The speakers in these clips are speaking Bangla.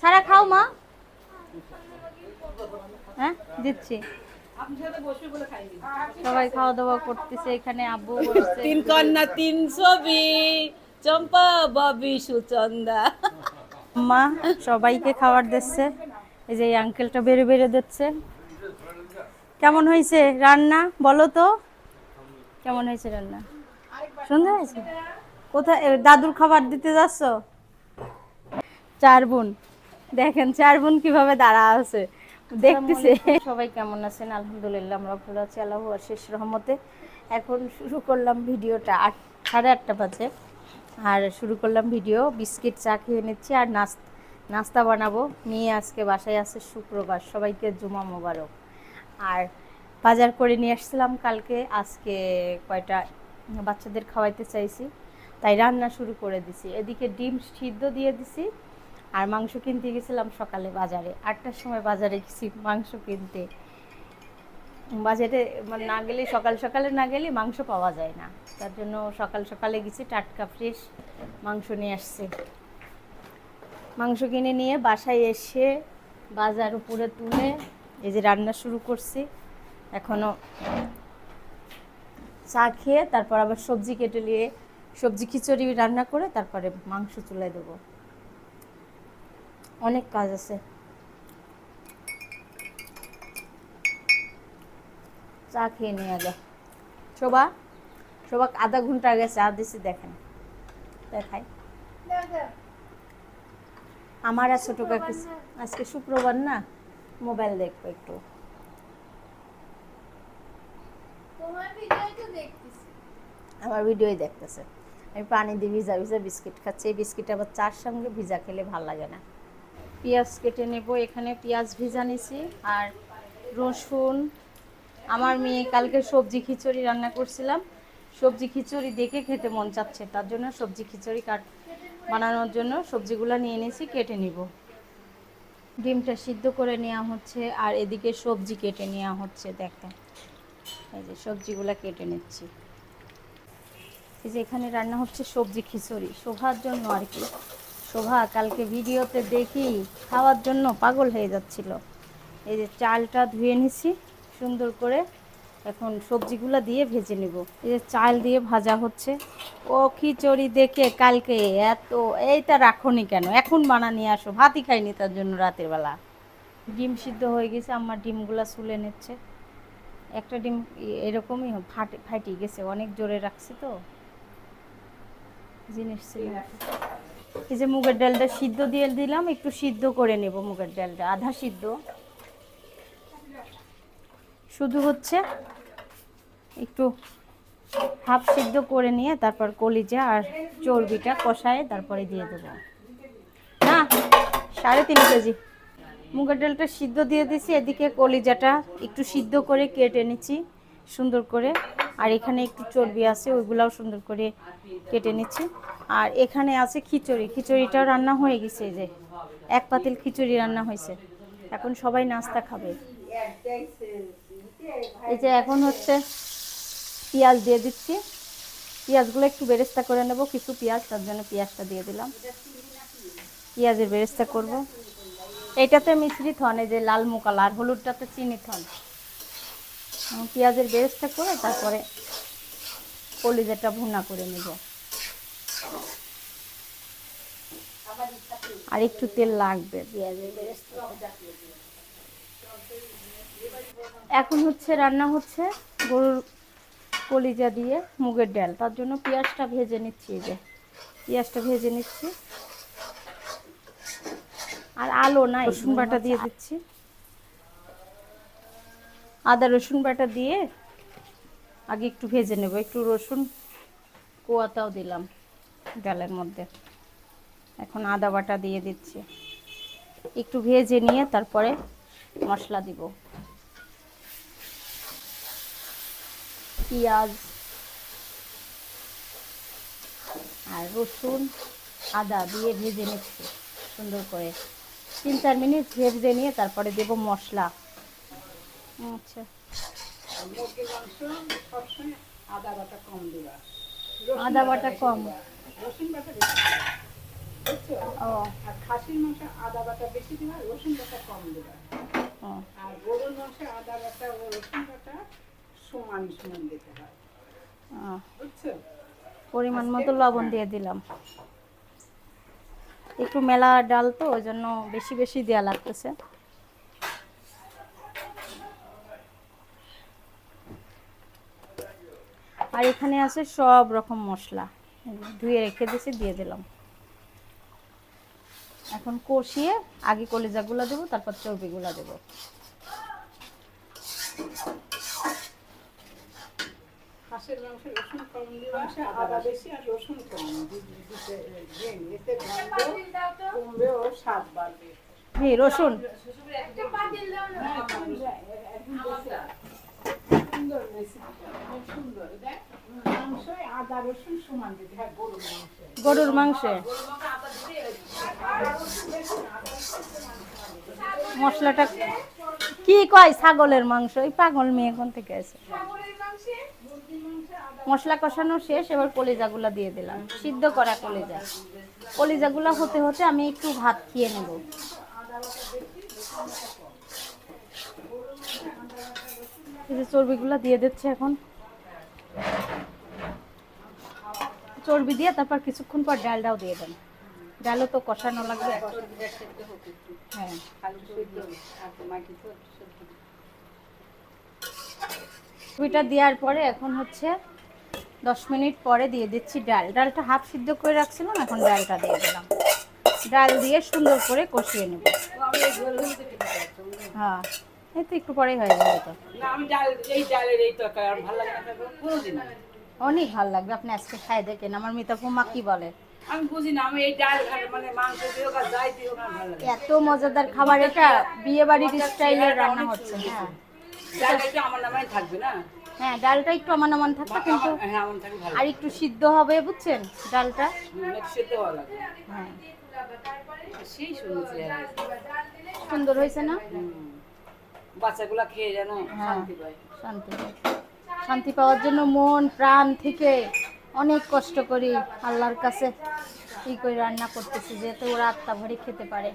সারা খাও মা। হ্যাঁ দিচ্ছি। সবাই খাওয়া দাওয়া করতেছে এখানে আব্বু তিন কন্যা তিন ছবি চম্পা ববি সুচন্দা। মা সবাইকে খাবার দিচ্ছে। এই যে এই আঙ্কেলটা বেড়ে বেড়ে দিচ্ছে। কেমন হয়েছে রান্না বলো তো? কেমন হয়েছে রান্না? সুন্দর হয়েছে? কোথায় দাদুর খাবার দিতে যাচ্ছ? চার বোন। দেখেন চার বোন কীভাবে দাঁড়া আছে। দেখতেছে। সবাই কেমন আছেন? আলহামদুলিল্লাহ আমরা ভালো আছি আল্লাহ শেষ রহমতে। এখন শুরু করলাম ভিডিওটা আট সাড়ে আটটা বাজে। আর শুরু করলাম ভিডিও বিস্কিট চা খেয়ে নিচ্ছি আর নাস্তা নাস্তা বানাবো। মেয়ে আজকে বাসায় আছে শুক্রবার। সবাইকে জুমা মোবারক। আর বাজার করে নিয়ে আসছিলাম কালকে। আজকে কয়টা বাচ্চাদের খাওয়াইতে চাইছি তাই রান্না শুরু করে দিছি। এদিকে ডিম সিদ্ধ দিয়ে দিছি আর মাংস কিনতে গেছিলাম সকালে বাজারে। আটটার সময় বাজারে গেছি, মাংস কিনতে। বাজারে মানে না গেলে, সকাল সকালে না গেলে মাংস পাওয়া যায় না। তার জন্য সকাল সকালে গেছি, টাটকা ফ্রেশ মাংস নিয়ে আসছে। মাংস কিনে নিয়ে বাসায় এসে বাজার উপরে তুলে এই যে রান্না শুরু করছি। এখনও চা খেয়ে তারপর আবার সবজি কেটে নিয়ে, সবজি খিচুড়ি রান্না করে তারপরে মাংস চুলায় দেবো। অনেক কাজ আছে। চা খেয়ে নিয়ে আগে। শোভা শোভা আধা ঘণ্টা আগে চা দিছি দেখেন। দেখাই। আমার আর ছোট কাকি আজকে শুক্রবার না মোবাইল দেখব একটু। আমার ভিডিওই দেখতেছে। আমি পানি দিয়ে ভিজা ভিজা বিস্কিট খাচ্ছি। এই বিস্কিট আবার চার সঙ্গে ভিজা খেলে ভালো লাগে না। পেঁয়াজ কেটে নেব। এখানে পেঁয়াজ ভিজা নিছি আর রসুন। আমার মেয়ে কালকে সবজি খিচুড়ি রান্না করছিলাম। সবজি খিচুড়ি দেখে খেতে মন চাচ্ছে, তার জন্য সবজি খিচুড়ি কাট বানানোর জন্য সবজিগুলো নিয়ে নিয়েছি কেটে নিব। ডিমটা সিদ্ধ করে নেওয়া হচ্ছে আর এদিকে সবজি কেটে নেওয়া হচ্ছে, দেখেন। এই যে সবজিগুলো কেটে নিচ্ছি। এই যে এখানে রান্না হচ্ছে সবজি খিচুড়ি, শোভার জন্য আর কি। শোভা, কালকে ভিডিওতে দেখি খাওয়ার জন্য পাগল হয়ে যাচ্ছিল। এই যে চালটা ধুয়ে নিছি, সুন্দর করে এখন সবজিগুলো দিয়ে ভেজে নিব। এই যে চাল দিয়ে ভাজা হচ্ছে। ও খিচুড়ি দেখে কালকে এত এইটা রাখনি কেন? এখন বানা নিয়ে আসো, ভাতই খাইনি তার জন্য রাতের বেলা। ডিম সিদ্ধ হয়ে গেছে আমার ডিমগুলা সুলে নিচ্ছে। একটা ডিম এরকমই ফাটে ফাটি গেছে, অনেক জোরে রাখছি তো। জিনিস ছিল। এই যে মুগের ডালটা সিদ্ধ দিয়ে দিলাম, একটু সিদ্ধ করে নেব মুগের ডালটা, আধা সিদ্ধ। শুধু হচ্ছে একটু হাফ সিদ্ধ করে নিয়ে তারপর কলিজা আর চর্বিটা কষায় তারপরে দিয়ে দেবো। না, সাড়ে তিন কেজি। মুগের ডালটা সিদ্ধ দিয়ে দিছি এদিকে কলিজাটা একটু সিদ্ধ করে কেটে নিচ্ছি, সুন্দর করে। আর এখানে একটু চর্বি আছে, ওইগুলাও সুন্দর করে কেটে নিচ্ছি। আর এখানে আছে খিচুড়ি খিচুড়িটাও রান্না হয়ে গেছে যে, এক পাতিল খিচুড়ি রান্না হয়েছে। এখন সবাই নাস্তা খাবে। এই যে এখন হচ্ছে পেঁয়াজ দিয়ে দিচ্ছি। পেঁয়াজগুলো একটু বেরেস্তা করে নেব, কিছু পেঁয়াজ, তার জন্য পেঁয়াজটা দিয়ে দিলাম। পেঁয়াজের বেরেস্তা করব। এইটাতে মিশ্রি থন এই যে লাল মুকাল আর হলুদটাতে চিনি থন পেঁয়াজের বেরেস্তা করে তারপরে কলিজাটা ভুনা করে নেব। আর একটু তেল লাগবে পেঁয়াজের বেরেস্তা। এখন হচ্ছে রান্না হচ্ছে গরুর কলিজা দিয়ে মুগের ডাল। তার জন্য পেঁয়াজটা ভেজে নিচ্ছি এই যে। পেঁয়াজটা ভেজে নিচ্ছি। আর আলো নাই রসুন বাটা দিয়ে দিচ্ছি। রসুন বাটা দিয়ে আগে একটু ভেজে নেব। একটু রসুন কোয়াটাও দিলাম ডালের মধ্যে। এখন আদা বাটা দিয়ে দিচ্ছি। একটু ভেজে নিয়ে তারপরে মশলা দিব। পেঁয়াজ আর রসুন আদা দিয়ে ভেজে নিচ্ছি সুন্দর করে। তিন চার মিনিট ভেজে নিয়ে তারপরে দেব মশলা। আচ্ছা। আদা কম খাসির মাংসে আদা বাটা বেশি দিবা রসুন বাটা কম। আর গরুর মাংসে আদা বাটা ও। রসুন বাটা সমান সমান পরিমাণ মতো লবণ দিয়ে দিলাম। একটু মেলা ডাল তো, ওই জন্য বেশি বেশি দেওয়া লাগতেছে। আর এখানে আছে সব রকম মশলা। ধুয়ে রেখে দিয়েছি দিয়ে দিলাম। এখন কষিয়ে আগে কলিজাগুলো দেবো তারপর চর্বিগুলো দেবো। হাঁসের মাংসে রসুন কম দিবা আদা বেশি আর রসুন কম। দি- দিতে দেন এতে কমবে ও স্বাদ বাড়বে রসুন সুন্দর সুন্দর দেখ মাংস আদা রসুন সমান দিতে হয় গরুর মাংসে। গরুর মাংসে মশলাটা কি কয় ছাগলের মাংস? এই পাগল মেয়ে কোন থেকে আছে মশলা কষানো শেষ, এবার কলিজাগুলা দিয়ে দিলাম। সিদ্ধ করা কলিজা। কলিজাগুলা হতে হতে আমি একটু ভাত খেয়ে নেব। চর্বিগুলা দিয়ে দিচ্ছে এখন। চর্বি দিয়ে তারপর কিছুক্ষণ পর ডালটাও দিয়ে দেন। ডালও তো কষানো লাগবে। হ্যাঁ। চর্বিটা দেওয়ার পরে এখন হচ্ছে দশ মিনিট পরে দিয়ে দিচ্ছি ডাল। ডালটা হাফ সিদ্ধ করে রাখছিলাম, এখন ডালটা দিয়ে দিলাম। ডাল দিয়ে সুন্দর করে কষিয়ে নেব। হ্যাঁ। এই তো একটু পরেই হয়ে যাবে তো। আমি ডাল এই ডালের এই তরকারি আমার ভালো লাগে না কোনোদিন অনেক ভালো লাগবে আপনি আজকে খাই দেখেন আমার মিতাপু মা কি বলে? আমি বুঝি না আমি এই ডাল মানে মাংস দিও আর যাই দিও আমার ভালো লাগে। এত মজাদার খাবার এটা বিয়ে বাড়ির স্টাইলে রান্না হচ্ছে হ্যাঁ। ডালটা আমার থাকবে না? হ্যাঁ ডালটা একটু আমান আমান থাকবে কিন্তু আমার- হ্যাঁ আমার আর একটু সিদ্ধ হবে বুঝছেন ডালটা? সেদ্ধ হ্যাঁ। সেই সুন্দর সুন্দর হয়েছে না। বাচ্চাগুলা খেয়ে যেন হ্যাঁ। শান্তি পায়। শান্তি পাওয়ার জন্য মন প্রাণ থেকে অনেক কষ্ট করি আল্লাহর কাছে কি করে রান্না করতেছি যাতে ওরা আত্মা ভরে খেতে পারে।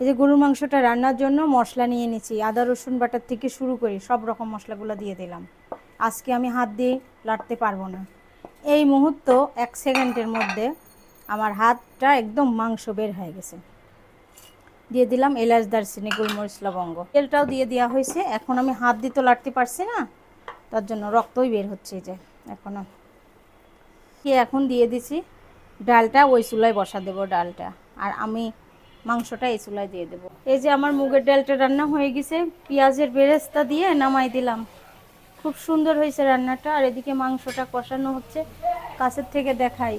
এই যে গরুর মাংসটা রান্নার জন্য মশলা নিয়ে নিচ্ছি আদা রসুন বাটার থেকে শুরু করি সব রকম মশলাগুলো দিয়ে দিলাম। আজকে আমি হাত দিয়ে লাড়তে পারব না। এই মুহূর্ত এক সেকেন্ডের মধ্যে আমার হাতটা একদম মাংস বের হয়ে গেছে। দিয়ে দিলাম এলাচ, দারচিনি, গোলমরিচ, লবঙ্গ। তেলটাও দিয়ে দেওয়া হয়েছে। এখন আমি হাত দিয়ে তো লাড়তে পারছি না, তার জন্য রক্তই বের হচ্ছে যে, এখনও। কি এখন দিয়ে দিছি ডালটা, ওই চুলায় বসা দেবো ডালটা। আর আমি মাংসটা এই চুলায় দিয়ে দেবো। এই যে আমার মুগের ডালটা রান্না হয়ে গেছে, পেঁয়াজের বেরেস্তা দিয়ে নামাই দিলাম। খুব সুন্দর হয়েছে রান্নাটা। আর এদিকে মাংসটা কষানো হচ্ছে, কাছের থেকে দেখাই।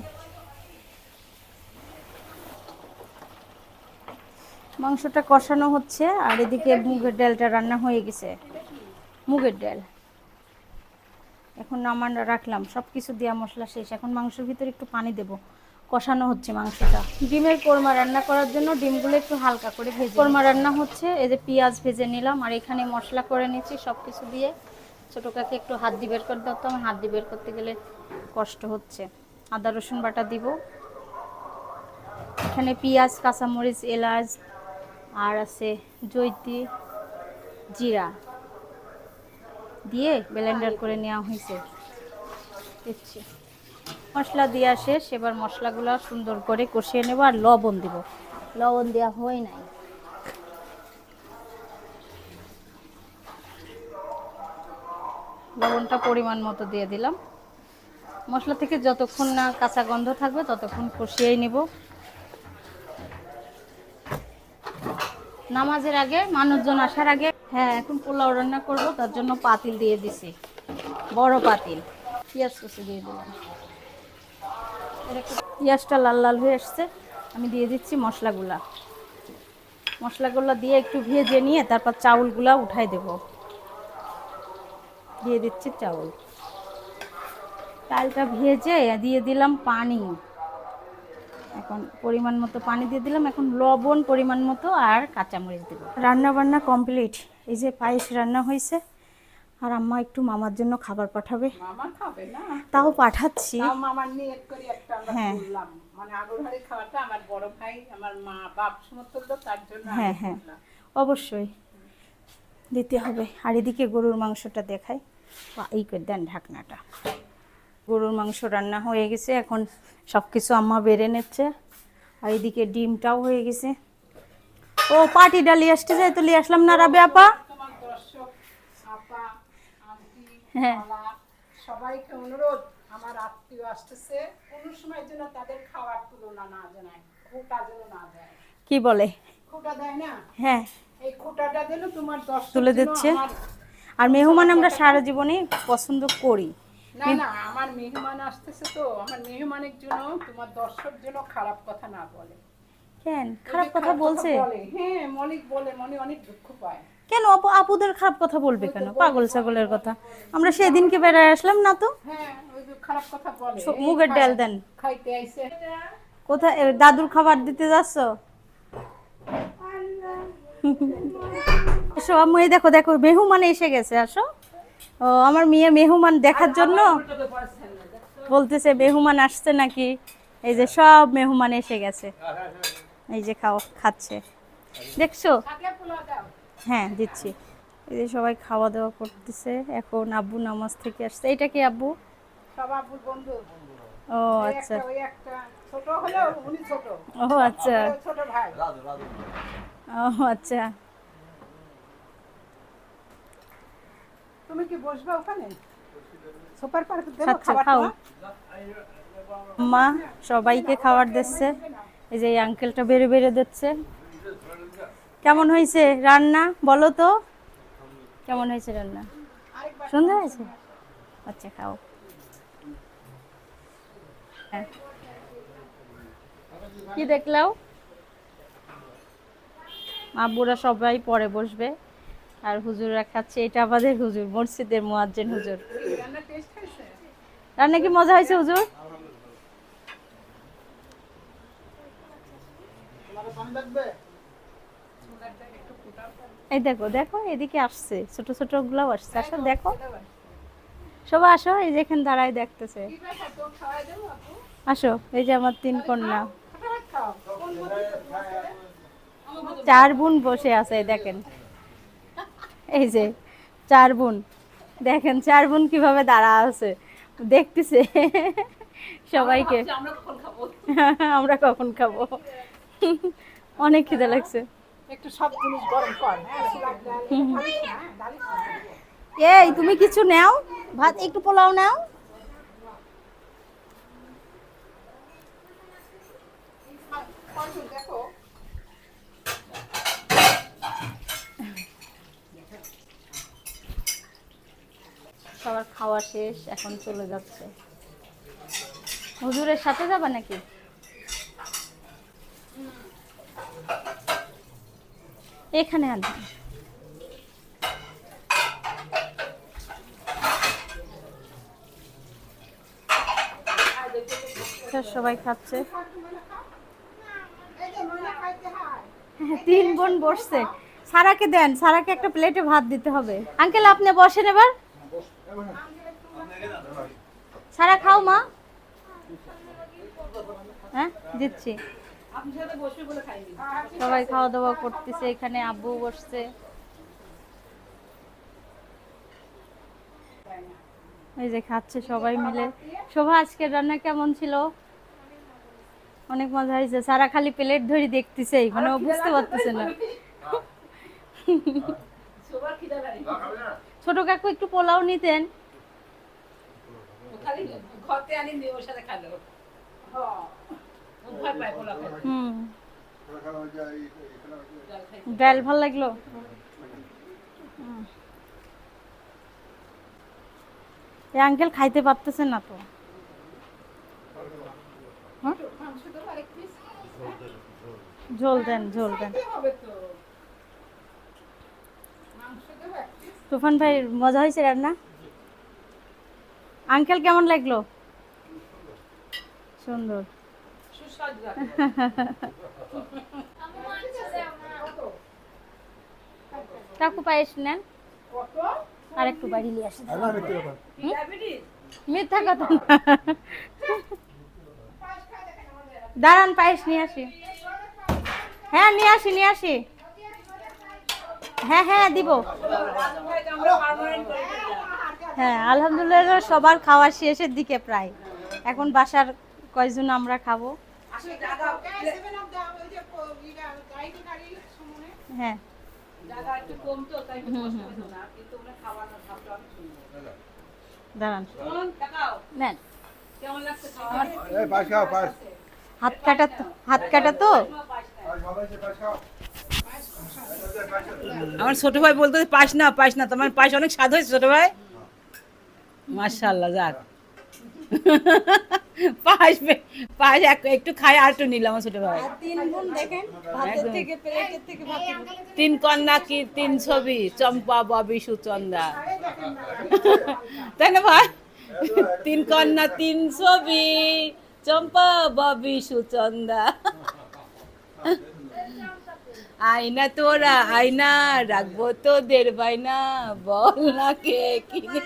মাংসটা কষানো হচ্ছে আর এদিকে মুগের ডালটা রান্না হয়ে গেছে। মুগের ডাল। এখন নামান রাখলাম সব কিছু দেওয়া মশলা শেষ। এখন মাংসের ভিতরে একটু পানি দেব। কষানো হচ্ছে মাংসটা। ডিমের কোরমা রান্না করার জন্য ডিমগুলো একটু হালকা করে ভেজে কোরমা রান্না হচ্ছে এই যে পেঁয়াজ ভেজে নিলাম আর এখানে মশলা করে নিচ্ছি সব কিছু দিয়ে। ছোটো কাকে একটু হাত দিয়ে বের করে দাও তো আমার হাত দিয়ে বের করতে গেলে কষ্ট হচ্ছে। আদা রসুন বাটা দিব। এখানে পেঁয়াজ কাঁচামরিচ এলাচ আর আছে জৈতি জিরা। দিয়ে ব্লেন্ডার করে নেওয়া হয়েছে। মশলা দেওয়া শেষ, এবার মশলাগুলো সুন্দর করে কষিয়ে নেব আর লবণ দিব। লবণ দেওয়া হয় নাই। লবণটা পরিমাণ মতো দিয়ে দিলাম। মশলা থেকে যতক্ষণ না কাঁচা গন্ধ থাকবে, ততক্ষণ কষিয়েই নেব। নামাজের আগে, মানুষজন আসার আগে হ্যাঁ এখন পোলাও রান্না করব, তার জন্য পাতিল দিয়ে দিছি। বড় পাতিল। পেঁয়াজ কুচি দিয়ে দিলাম। পেঁয়াজটা লাল লাল হয়ে আসছে। আমি দিয়ে দিচ্ছি মশলাগুলা। মশলাগুলো দিয়ে একটু ভেজে নিয়ে তারপর চাউলগুলা উঠাই দেব। দিয়ে দিচ্ছি চাউল। চালটা ভেজে দিয়ে দিলাম পানি। এখন পরিমাণ মতো পানি দিয়ে দিলাম এখন লবণ পরিমাণ মতো আর কাঁচামরিচ দেবো রান্না বান্না কমপ্লিট। এই যে পায়েস রান্না হয়েছে আর আম্মা একটু মামার জন্য খাবার পাঠাবে। তাও পাঠাচ্ছি। হ্যাঁ। মানে আমি হ্যাঁ, হ্যাঁ। অবশ্যই দিতে হবে। আর এদিকে গরুর মাংসটা দেখাই। এই করে দেন ঢাকনাটা। গরুর মাংস রান্না হয়ে গেছে এখন সব কিছু আম্মা বেড়ে নিচ্ছে। আর এদিকে ডিমটাও হয়ে গেছে। ও পাটি ডালি আসতে যাই তো আসলাম না রাবে আপা? হ্যাঁ। খালা সবাইকে অনুরোধ আমার আত্মীয় আসতেছে কোনো সময় যেন তাদের খাওয়ার তুলনা না জানায় খোটা যেন না দেয়। কি বলে? খোটা দেয় না? হ্যাঁ। এই খোটাটা দিলে তোমার দর্শক তুলে দিচ্ছে। আর মেহমান আমরা সারা জীবনে পছন্দ করি। না না আমার মেহমান আসতেছে তো। আমার মেহমানের জন্য তোমার দর্শক যেন খারাপ কথা না বলে। কেন? খারাপ কথা বলছে? হ্যাঁ মনিক বলে মনে অনেক দুঃখ পায়। কেন আপু? আপুদের খারাপ কথা বলবে কেন? পাগল ছাগলের কথা। আমরা সেদিনকে বেড়ায় আসলাম না তো? হ্যাঁ ওই যে খারাপ কথা বলে। মুগের ডাল দেন। খাইতে আইছে। কোথায়? দাদুর খাবার দিতে যাচ্ছ? এসো আম্মু এই দেখো দেখো মেহমান এসে গেছে আসো। ও আমার মেয়ে মেহমান দেখার জন্য বলতেছে মেহমান আসছে নাকি? এই যে সব মেহমান এসে গেছে। এই যে খাও খাচ্ছে। দেখছ? হ্যাঁ দিচ্ছি। এই যে সবাই খাওয়া দাওয়া করতেছে। এখন আব্বু নামাজ থেকে আসছে। এটা কি আব্বু? বন্ধু। ও আচ্ছা। ও আচ্ছা। ও আচ্ছা। তুমি কি বসবে ওখানে? সুপার পার্ক দেবো খাবার খাও। মা সবাইকে খাবার দিচ্ছে। এই যে আঙ্কেলটা বেড়ে বেড়ে দিচ্ছে। কেমন হয়েছে রান্না বলো তো? কেমন হয়েছে রান্না? সুন্দর হয়েছে? আচ্ছা খাও। হ্যাঁ। কি দেখলাও? আব্বুরা সবাই পরে বসবে। আর হুজুররা খাচ্ছে, এটা আমাদের হুজুর, মসজিদের মুয়াজ্জিন হুজুর। রান্না কি মজা হয়েছে হুজুর? এই দেখো দেখো, এদিকে আসছে, ছোট ছোট গুলাও আসছে। আসো, দেখো। সবাই আসো, এই যেখানে দাঁড়ায় দেখতেছে। আসো, এই যে আমার তিন কন্যা। চার বোন বসে আছে দেখেন। এই যে চার বোন। দেখেন চার বোন কীভাবে দাঁড়া আছে। দেখতেছে সবাইকে। আমরা কখন খাব? আমরা কখন খাব? অনেক খিদে লাগছে। একটু সব জিনিস গরম কর হ্যাঁ। এই তুমি কিছু নাও? ভাত একটু পোলাও নাও। দেখো সবার খাওয়া শেষ, এখন চলে যাচ্ছে। হুজুরের সাথে যাবা নাকি? এখানে আনবেন সবাই খাচ্ছে। তিন বোন বসছে। সারাকে দেন, সারাকে একটা প্লেটে ভাত দিতে হবে। আঙ্কেল, আপনি বসেন এবার। সারা খাও মা। হ্যাঁ দিচ্ছি। সবাই খাওয়া দাওয়া করতেছে এখানে, আব্বু বসছে। এই যে খাচ্ছে সবাই মিলে। শোভা, আজকের রান্না কেমন ছিল? অনেক মজা হয়েছে। সারা খালি প্লেট ধরে দেখতেছে মানে বুঝতে পারতেছে না। ছোট কাকু একটু পোলাও নিতেন। ডাল ভালো লাগল? হুম। এই আঙ্কেল খাইতে পারতেছেন না তো। হ্যাঁ? ঝোল দেন ঝোল দেন হবে তো মাংস দেবো এক পিস তুফান ভাই, মজা হয়েছে রান্না? আঙ্কেল কেমন লাগল? সুন্দর। কাকু পায়েস নেন। আর একটু বাড়ি নিয়ে আসি। আর না মিথ্যে কথা ডায়াবেটিস মিথ্যা কথা দাঁড়ান, পায়েস নিয়ে আসি। হ্যাঁ নিয়ে আসি নিয়ে আসি। হ্যাঁ হ্যাঁ দিব। হ্যাঁ আলহামদুলিল্লাহ সবার খাওয়া শেষের দিকে প্রায়। এখন বাসার কয়জন আমরা খাব? হ্যাঁ। দাঁড়ান। নেন। হাত কাটা তো হাত কাটা তো পাশ সবাই সে পাশ খাও আমার ছোট ভাই বলতে পাস না পাস না তোমার পাশ অনেক স্বাদ হয়েছে ছোট ভাই। মাশাল্লাহ যাক। পাশ পাশ একটু খাই আর একটু নিলাম ছোট ভাই। তিন কন্যা কি তিন ছবি চম্পা ববি সুচন্দা। তাই না ভাই? তিন কন্যা তিন ছবি চম্পা ববি সুচন্দা। আয়না তোরা আয়না রাখব তোদের বাইনা বল না কে কিনে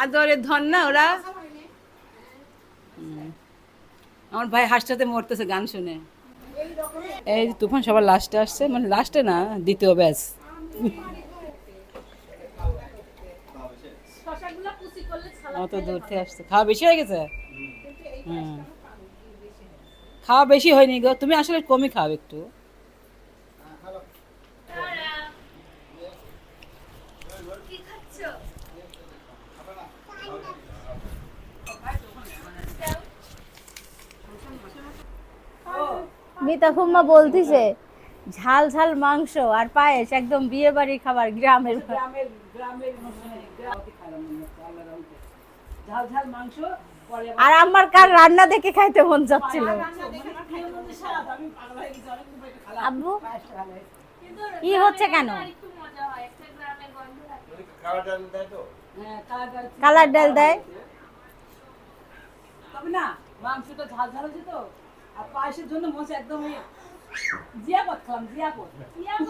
আদরে ধন না ওরা? আমার ভাই হাসতে মরতেছে গান শুনে। এই যে তুফান সবার লাস্টে আসছে মানে লাস্টে না দ্বিতীয় ব্যাস অত দূর থেকে আসছে। খাওয়া বেশি হয়ে গেছে? হুম। খাওয়া বেশি হয়নি গো। তুমি আসলে কমই খাও একটু। মিতা ফুম্মা বলতিছে ঝাল ঝাল মাংস আর পায়েস একদম বিয়ে বাড়ির খাবার গ্রামের গ্রামের গ্রামের ঝাল ঝাল মাংস আর আমার কার রান্না দেখে খাইতে মন যাচ্ছিল? আব্বু? কি হচ্ছে কেন? একটু মজা হয় কালার ডাল দেয়? তবে না মাংসটা ঝাল ঝাল হচ্ছে তো। আর পায়েসের জন্য মনসে একদম জিয়াপথ খেলাম জিয়াপথ জিয়াপথ